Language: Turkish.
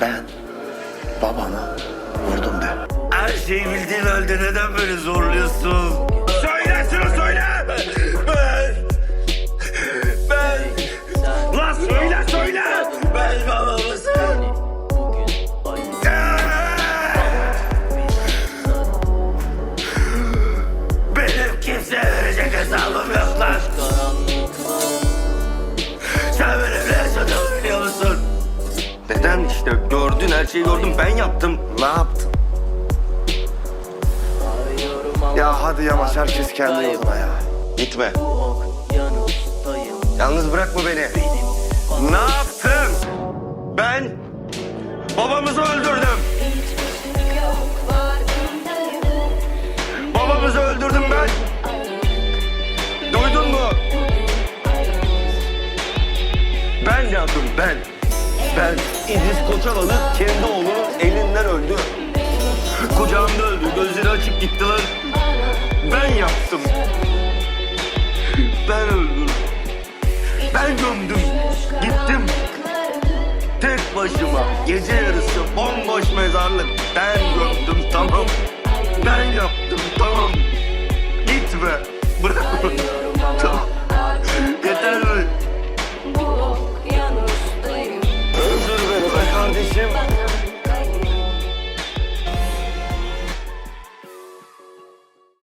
Ben babamı vurdum de. Her şeyi bildiğin halde neden böyle zorluyorsun? Neden işte gördün her şeyi gördüm ben yaptım. Ne yaptın? Ya hadi yavaş herkes kendi yoluna ya. Gitme. Yalnız bırakma beni. Ne yaptın? Ben babamızı öldürdüm. Babamızı öldürdüm ben. Duydun mu? Ben yaptım ben. Ben İdris Koçalan'ı kendi oğlunun elinden öldü. Kucağımda öldü. Gözleri açık gittiler. Ben yaptım. Ben öldürdüm. Ben gömdüm. Gittim. Tek başıma. Gece yarısı bomboş mezarlık. Ben